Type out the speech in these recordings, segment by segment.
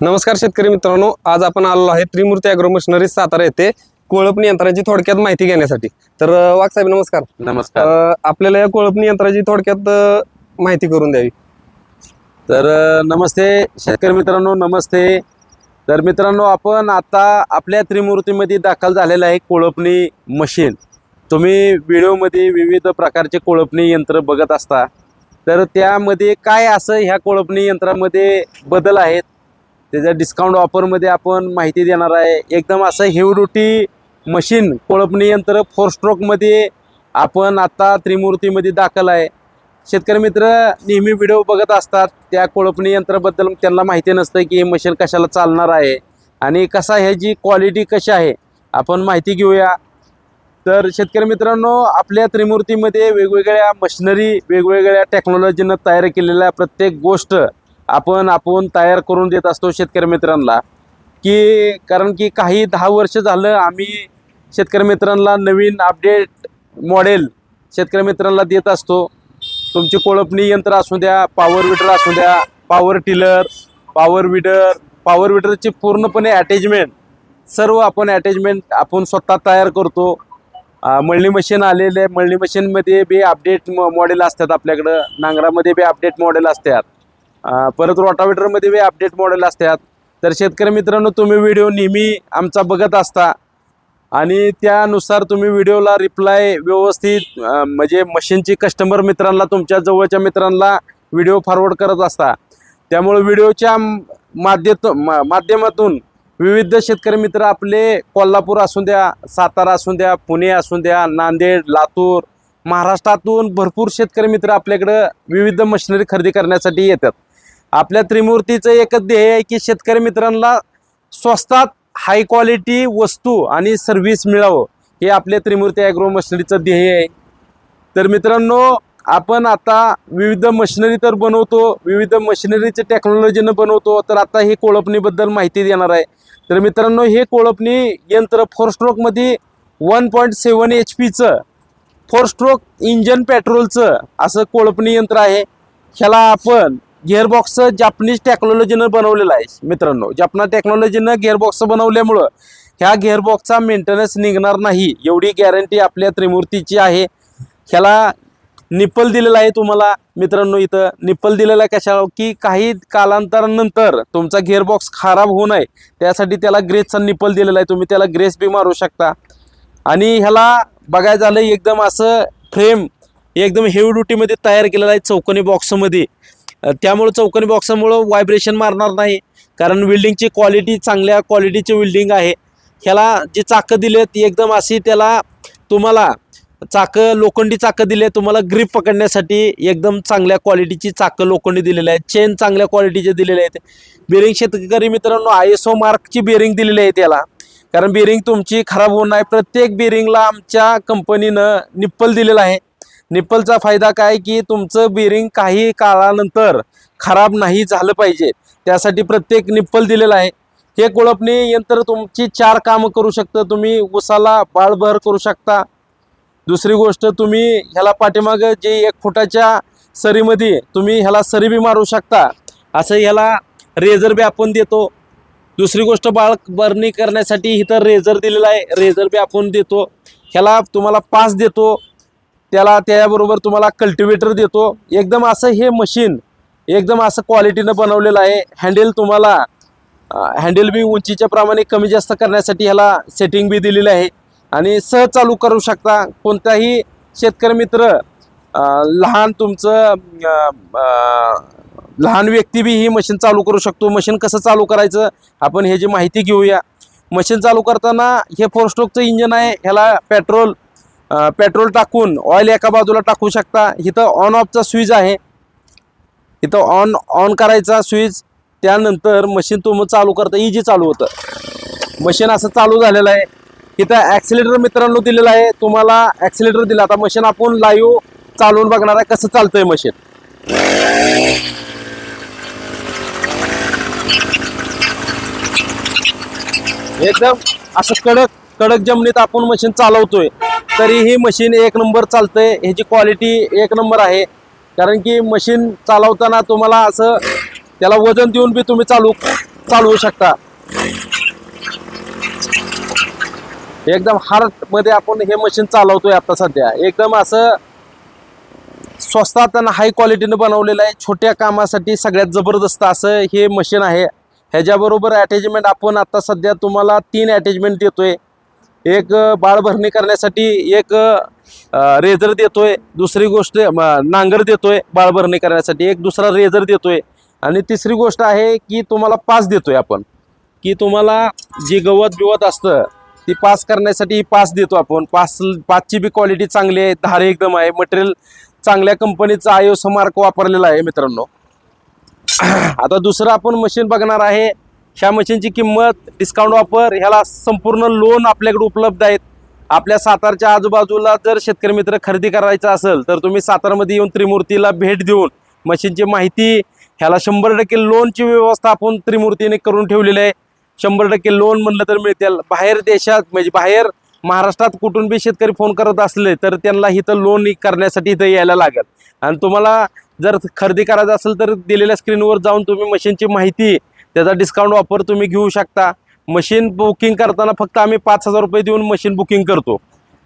नमस्कार शेतकरी मित्रांनो आज आपण आलो आहे त्रिमूर्ती अॅग्रो मशिनरी सातारा येथे कोळपणी यंत्रांची थोडक्यात माहिती घेण्यासाठी. तर अं, वाघ साहेब नमस्कार. नमस्कार. आपल्याला या कोळपणी यंत्राची थोडक्यात माहिती करून द्यावी. तर नमस्ते शेतकरी मित्रांनो नमस्ते. तर मित्रांनो आपण आता आपल्या त्रिमूर्तीमध्ये दाखल झालेलं आहे कोळपणी मशीन तुम्ही व्हिडिओमध्ये विविध प्रकारचे कोळपणी यंत्र बघत असता. तर त्यामध्ये काय असं ह्या कोळपणी यंत्रामध्ये बदल आहेत? त्याच्या डिस्काउंट ऑफरमध्ये आपण माहिती देणार आहे. एकदम असं हेवडुटी मशीन कोळपणी यंत्र फोर स्ट्रोकमध्ये आपण आता त्रिमूर्तीमध्ये दाखल आहे. शेतकरी मित्र नेहमी व्हिडिओ बघत असतात त्या कोळपणी यंत्राबद्दल त्यांना माहिती नसतं की हे मशीन कशाला चालणार आहे आणि कसा ह्याची क्वालिटी कशी आहे आपण माहिती घेऊया. तर शेतकरी मित्रांनो आपल्या त्रिमूर्तीमध्ये वेगवेगळ्या मशिनरी वेगवेगळ्या टेक्नॉलॉजीनं तयार केलेल्या प्रत्येक गोष्ट आपण आपण तयार करून देत असतो शेतकरी मित्रांना की कारण की काही दहा वर्ष झालं आम्ही शेतकरी मित्रांना नवीन अपडेट मॉडेल शेतकरी मित्रांना देत असतो. तुमची कोळपणी यंत्र असू द्या पॉवर विडर असू द्या power tiller power weeder power विडरची पूर्णपणे अटॅचमेंट सर्व आपण अटॅचमेंट आपण स्वतः तयार करतो. मळणी मशीन आलेले मळणी मशीनमध्ये बी अपडेट मॉडेल असतात आपल्याकडं नांगरामध्ये बी अपडेट मॉडेल असतात. परत रोटावेटरमध्ये वे अपडेट मॉडेल असतात. तर शेतकरी मित्रांनो तुम्ही व्हिडिओ नेहमी आमचा बघत असता. आणि त्यानुसार तुम्ही व्हिडिओला रिप्लाय व्यवस्थित म्हणजे मशीनची कस्टमर मित्रांना तुमच्या जवळच्या मित्रांना व्हिडिओ फॉरवर्ड करत असता. त्यामुळे व्हिडिओच्या माध्यत माध्यमातून विविध शेतकरी मित्र आपले कोल्हापूर असू द्या सातारा असू द्या पुणे असू द्या नांदेड लातूर महाराष्ट्रातून भरपूर शेतकरी मित्र आपल्याकडं विविध मशिनरी खरेदी करण्यासाठी येतात. आपल्या त्रिमूर्तीचं एकच ध्येय आहे की शेतकरी मित्रांना स्वस्तात हाय क्वालिटी वस्तू आणि सर्व्हिस मिळावं. हे आपल्या त्रिमूर्ती ॲग्रो मशनरीचं ध्येय आहे. तर मित्रांनो आपण आता विविध मशिनरी तर बनवतो विविध मशिनरीचे टेक्नॉलॉजीनं बनवतो तर आता हे कोळपणीबद्दल माहिती देणार आहे. तर मित्रांनो हे कोळपणी यंत्र फोर स्ट्रोकमध्ये वन पॉईंट सेवन एच पीचं फोर स्ट्रोक इंजन पेट्रोलचं असं कोळपणी यंत्र आहे. ह्याला आपण गिअरबॉक्स जापनीज टेक्नॉलॉजीनं बनवलेलं आहे मित्रांनो. जापना टेक्नॉलॉजीनं गिअरबॉक्स बनवल्यामुळं ह्या गिअरबॉक्सचा मेंटेनन्स निघणार नाही. एवढी गॅरंटी आपल्या त्रिमूर्तीची आहे. ह्याला निप्पल दिलेला आहे तुम्हाला मित्रांनो इथं. निप्पल दिलेला आहे कशा की काही कालांतरानंतर तुमचा गिअरबॉक्स खराब होऊ नये. त्यासाठी त्याला ग्रेसचा निप्पल दिलेला आहे. तुम्ही त्याला ग्रेस बी मारू शकता. आणि ह्याला बघायला झालं एकदम असं फ्रेम एकदम हेवी ड्युटीमध्ये तयार केलेलं आहे चौकोनी बॉक्समध्ये त्यामुळं चौकनी बॉक्समुळं व्हायब्रेशन मारणार नाही. कारण विल्डिंगची क्वालिटी चांगल्या क्वालिटीची विल्डिंग आहे. ह्याला जी चाकं दिली ती एकदम अशी त्याला तुम्हाला चाकं लोखंडी चाकं दिले तुम्हाला ग्रीप पकडण्यासाठी एकदम चांगल्या क्वालिटीची चाकं लोखंडी दिलेली आहेत. चेन चांगल्या क्वालिटीचे दिलेले आहेत. बेरिंग शेतकरी मित्रांनो आय एस ओ मार्कची बेरिंग दिलेली आहे त्याला. कारण बेरिंग तुमची खराब होऊन नाही प्रत्येक बेरिंगला आमच्या कंपनीनं निप्पल दिलेलं आहे. निप्पलचा फायदा काय की तुमचं बिरिंग काही काळानंतर खराब नाही झालं पाहिजे. त्यासाठी प्रत्येक निप्पल दिलेलं आहे. हे कोळपणी यंत्र तुमची चार कामं करू शकतं. तुम्ही उसाला बाळभर करू शकता. दुसरी गोष्ट तुम्ही ह्याला पाठीमागं जे एक फुटाच्या सरीमध्ये तुम्ही ह्याला सरी बी मारू शकता. असं ह्याला रेझर बी आपण देतो. दुसरी गोष्ट बाळ बरणी करण्यासाठी इथं रेझर दिलेला आहे. रेझर बी आपण देतो. ह्याला तुम्हाला पास देतो. त्याला त्याबरोबर तुम्हाला कल्टिवेटर देतो. एकदम असं हे मशीन एकदम असं क्वालिटीनं बनवलेलं आहे. हँडल तुम्हाला हँडल बी उंचीच्या प्रमाणे कमी जास्त करण्यासाठी ह्याला सेटिंग बी दिलेलं आहे. आणि सहज चालू करू शकता. कोणताही शेतकरी मित्र लहान तुमचं लहान व्यक्ती बी ही मशीन चालू करू शकतो. मशीन कसं चालू करायचं आपण ह्याची माहिती घेऊया. मशीन चालू करताना हे फोर स्ट्रोकचं इंजन आहे. ह्याला पेट्रोल पेट्रोल टाकून ऑइल एका बाजूला टाकू शकता. इथं ऑन ऑफचा स्विच आहे. इथं ऑन ऑन करायचा स्विच त्यानंतर मशीन तुम्ही चालू करता इजी चालू होतं. मशीन असं चालू झालेलं आहे. इथं ॲक्सिलेटर मित्रांनो दिलेलं आहे. तुम्हाला ॲक्सिलेटर दिला. आता मशीन आपण लाईव्ह चालवून बघणार आहे कसं चालतंय मशीन एकदम असं कडक कडक जमिनीत आपण मशीन चालवतोय. तरी ही मशीन एक नंबर चालतंय. ह्याची क्वालिटी एक नंबर आहे. कारण की मशीन चालवताना तुम्हाला असं त्याला वजन देऊन बी तुम्ही चालू चालवू शकता. एकदम हार्टमध्ये आपण हे मशीन चालवतोय आता सध्या. एकदम असं स्वस्तात आणि हाय क्वालिटीनं बनवलेलं आहे. छोट्या कामासाठी सगळ्यात जबरदस्त असं हे मशीन आहे. ह्याच्याबरोबर अटॅचमेंट आपण आता सध्या तुम्हाला तीन अटॅचमेंट देतोय. एक बाळभरणी करण्यासाठी एक रेझर देतोय. दुसरी गोष्ट नांगर देतोय बाळभरणी करण्यासाठी. एक दुसरा रेझर देतोय. आणि तिसरी गोष्ट आहे की तुम्हाला पास देतोय आपण. की तुम्हाला जी गवत बिवत असतं ती पास करण्यासाठी पास देतो आपण. पास पाचची बी क्वालिटी चांगली आहे. धार एकदम आहे. मटेरियल चांगल्या कंपनीचा आयोस मार्क वापरलेला आहे मित्रांनो. आता दुसरं आपण मशीन बघणार आहे. ह्या मशीनची किंमत डिस्काउंट ऑफर ह्याला संपूर्ण लोन आपल्याकडे उपलब्ध आहेत. आपल्या सातारच्या आजूबाजूला जर शेतकरी मित्र खरेदी करायचा असेल तर तुम्ही सातारमध्ये येऊन त्रिमूर्तीला भेट देऊन मशीनची माहिती ह्याला शंभर टक्के लोनची व्यवस्था आपण त्रिमूर्तीने करून ठेवलेली आहे. शंभर टक्के लोन म्हणलं तर मिळतील. बाहेर देशात म्हणजे बाहेर महाराष्ट्रात कुठून बी शेतकरी फोन करत असले तर त्यांना इथं लोन करण्यासाठी इथं यायला लागेल. आणि तुम्हाला जर खरेदी करायचं असेल तर दिलेल्या स्क्रीनवर जाऊन तुम्ही मशीनची माहिती त्याचा डिस्काउंट ऑफर तुम्ही घेऊ शकता. मशीन बुकिंग करताना फक्त आम्ही पाच हजार रुपये देऊन मशीन बुकिंग करतो.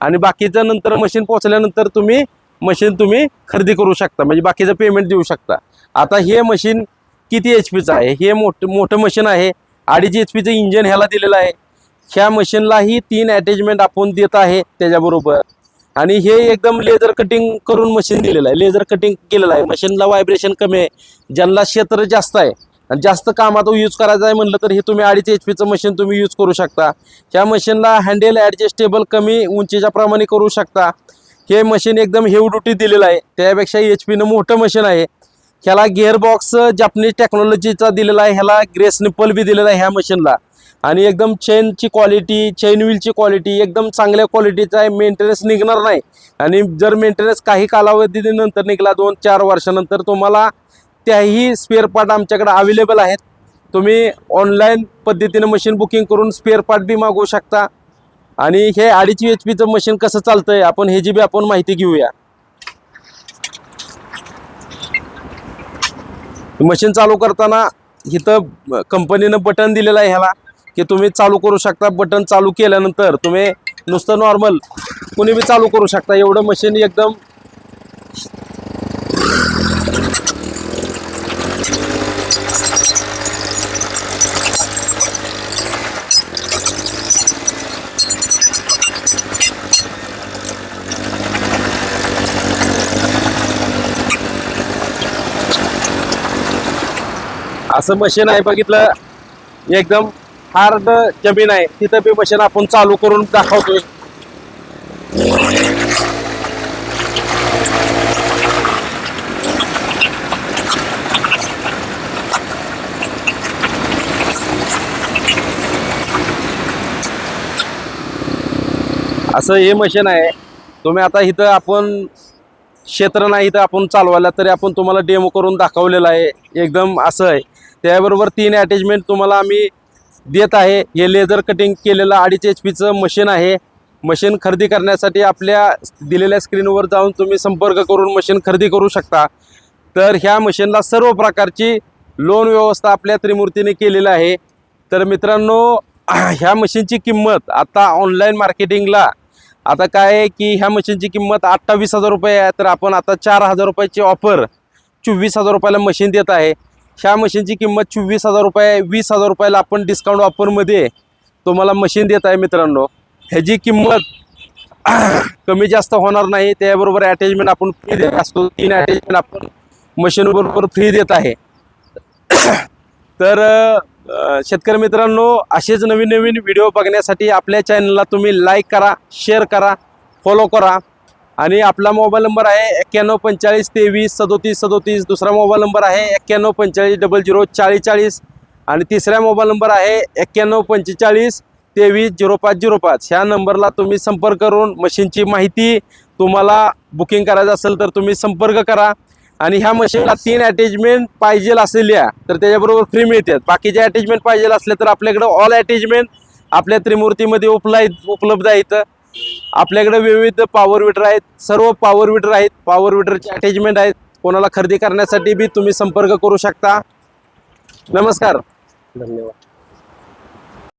आणि बाकीचं नंतर मशीन पोहोचल्यानंतर तुम्ही मशीन तुम्ही खरेदी करू शकता. म्हणजे बाकीचं पेमेंट देऊ शकता. आता हे मशीन किती एच पीचं आहे? हे मोठं मोठं मशीन आहे. अडीच एच पीचं इंजन ह्याला दिलेलं आहे. ह्या मशीनलाही तीन अटॅचमेंट आपण देत आहे त्याच्याबरोबर. आणि हे एकदम लेझर कटिंग करून मशीन दिलेलं आहे. लेझर कटिंग केलेलं आहे. मशीनला व्हायब्रेशन कमी आहे. ज्यांना क्षेत्र जास्त आहे आणि जास्त कामात यूज करायचं आहे म्हणलं तर हे तुम्ही अडीच एच पीचं मशीन तुम्ही यूज करू शकता. ह्या मशीनला हँडेल ॲडजस्टेबल कमी उंचीच्या प्रमाणे करू शकता. हे मशीन एकदम हेव ड्युटी दिलेलं आहे. त्यापेक्षा एच पीनं मोठं मशीन आहे. ह्याला गिअरबॉक्स जापनीज टेक्नॉलॉजीचा दिलेला आहे. ह्याला ग्रेस निप्पल बी दिलेला आहे ह्या मशीनला आणि एकदम चेनची क्वालिटी चेन व्हीलची क्वालिटी एकदम चांगल्या क्वालिटीचा आहे. मेंटेनन्स निघणार नाही. आणि जर मेंटेनन्स काही कालावधीनंतर निघाला दोन चार वर्षानंतर तुम्हाला त्याही स्पेअर पार्ट आमच्याकडे अवेलेबल आहेत. तुम्ही ऑनलाईन पद्धतीनं मशीन बुकिंग करून स्पेअर पार्ट बी मागवू शकता. आणि हे अडीच एच पीचं मशीन कसं चालतंय आपण ह्याची बी आपण माहिती घेऊया. मशीन चालू करताना इथं कंपनीनं बटन दिलेलं आहे ह्याला की तुम्ही चालू करू शकता. बटन चालू केल्यानंतर तुम्ही नुसतं नॉर्मल कुणी बी चालू करू शकता. एवढं मशीन एकदम असं मशीन आहे बघितलं? एकदम हार्ड जमीन आहे. तिथं बी मशीन आपण चालू करून दाखवतोय. असं हे मशीन आहे. तुम्ही आता इथं आपण क्षेत्र नाही इथं आपण चालवायला तरी आपण तुम्हाला डेमो करून दाखवलेलं आहे. एकदम असं आहे. त्याबरोबर तीन अटॅचमेंट तुम्हाला आम्ही देत आहे. हे लेझर कटिंग केलेलं अडीच एच पीचं मशीन आहे. मशीन खरेदी करण्यासाठी आपल्या दिलेल्या स्क्रीनवर जाऊन तुम्ही संपर्क करून मशीन खरेदी करू शकता. तर ह्या मशीनला सर्व प्रकारची लोन व्यवस्था आपल्या त्रिमूर्तीने केलेली आहे. तर मित्रांनो ह्या मशीनची किंमत आता ऑनलाईन मार्केटिंगला आता काय आहे की ह्या मशीनची किंमत अठ्ठावीस हजार रुपये आहे. तर आपण आता चार हजार रुपयाची ऑफर चोवीस हजार रुपयाला मशीन देत आहे. ह्या मशीनची किंमत चोवीस हजार रुपये वीस हजार रुपयाला आपण डिस्काउंट ऑफरमध्ये तुम्हाला मशीन देत आहे मित्रांनो. ह्याची किंमत कमी जास्त होणार नाही. त्याबरोबर अटॅचमेंट आपण फ्री देत असतो. तीन अटॅचमेंट आपण मशीनबरोबर फ्री देत आहे. तर शेतकरी मित्रांनो असेच नवीन नवीन व्हिडिओ बघण्यासाठी आपल्या चॅनलला तुम्ही लाईक करा शेअर करा फॉलो करा. आणि आपला मोबाईल नंबर आहे एक्क्याण्णव पंचेचाळीस तेवीस सदोतीस सदोतीस. दुसरा मोबाईल नंबर आहे एक्क्याण्णव पंचेचाळीस डबल झिरो चाळीस चाळीस. आणि तिसरा मोबाईल नंबर आहे एक्क्याण्णव पंचेचाळीस तेवीस झिरो पाच झिरो पाच. ह्या नंबरला तुम्ही संपर्क करून मशीनची माहिती तुम्हाला बुकिंग करायचं असेल तर तुम्ही संपर्क करा. आणि ह्या मशीनला तीन अटॅचमेंट पाहिजे असलेल्या तर त्याच्याबरोबर फ्री मिळतात. बाकीचे अटॅचमेंट पाहिजे असले तर आपल्याकडं ऑल अटॅचमेंट आपल्या त्रिमूर्तीमध्ये उपलब्ध उपलब्ध आहेत. आपल्याकडे विविध पॉवर विटर आहेत. सर्व पॉवर विटर आहेत. पॉवर विटरचे अटॅचमेंट आहेत. कोणाला खरेदी करण्यासाठी बी तुम्ही संपर्क करू शकता. नमस्कार. धन्यवाद.